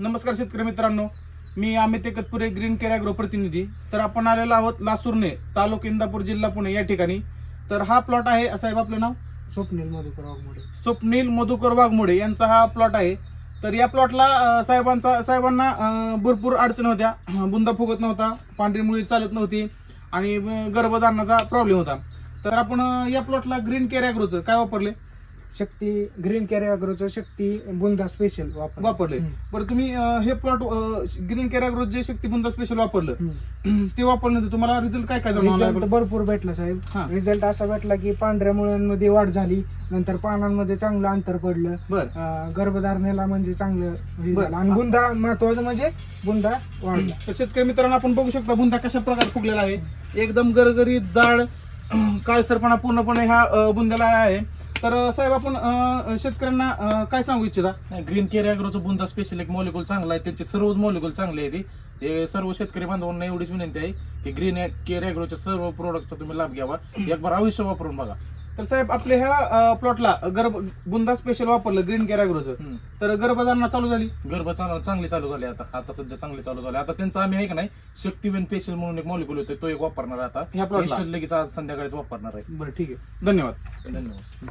नमस्कार शेतकरी मित्रांनो. मी Amit Ekatpure green care agro प्रतिनिधी. तर आपण आलेलो आहोत लासूरने तालुका इंदापूर जिल्हा पुणे या ठिकाणी. तर हा प्लॉट आहे साहेब आपलं नाव? स्वप्नील मधुकर वाघमोडे. स्वप्नील मधुकर वाघमोडे यांचा हा प्लॉट आहे. तर या प्लॉटला साहेबांचा साहेबांना भरपूर अडचण होत्या. बुंदा फुगत नव्हता पांढरी मुळी चालत नव्हती आणि गर्भधारणाचा प्रॉब्लेम होता. तर आपण या प्लॉटला ग्रीन केअर ॲग्रोचं काय वापरले? शक्ती ग्रीन कॅरी अग्रोचं शक्ती बुंदा स्पेशल वापर वापरले बरं तुम्ही अं, हे प्लॉट ग्रीन केअर ॲग्रो जे शक्ती बुंदा स्पेशल वापरलं ते वापरल्यानंतर तुम्हाला रिझल्ट काय काय जाणवला रिझल्ट भरपूर भेटला साहेब. रिझल्ट असा भेटला की पांढऱ्या मुळांमध्ये वाढ झाली नंतर पानांमध्ये चांगलं अंतर पडलं. बर. अं, गर्भधारणेला म्हणजे चांगलं हे बरं. झालं. आणि बुंदा महत्वाचं म्हणजे बुंदा वाढला. तर शेतकरी मित्रांनो आपण बघू शकता बुंदा कशा प्रकारे फुगलेला आहे. एकदम गरगरीत जाड काळसरपणा पूर्णपणे ह्या अं, बुंद्याला आहे. तर साहेब आपण अं, शेतकऱ्यांना अं, काय सांगू इच्छिता? ग्रीन केअर अॅग्रोचं बुंदा स्पेशल एक मॉलिक्युल चांगला आहे. त्यांचे सर्वच मॉलिक्युल चांगले आहे ते. ते सर्व शेतकरी बांधवांना एवढीच विनंती आहे की ग्रीन केअर अॅग्रोच्या सर्व प्रोडक्टचा तुम्ही लाभ घ्यावा. एक बार आयुष्य वापरून बघा. तर साहेब आपल्या ह्या प्लॉटला गर्भ बुंदा स्पेशल वापरलं ग्रीन केअर हम्म. तर गर्भधारणा चालू झाली? गर्भ चालू चांगली चालू झाली आता. आता सध्या चांगली चालू झाली. आता त्यांचं आम्ही आहे का नाही शक्तिवेन स्पेशल म्हणून एक मॉलिक्युल होतो तो एक वापरणार आहे ह्या आता Instant लगेच आज संध्याकाळीच वापरणार आहे. बरं ठीक आहे. धन्यवाद. धन्यवाद.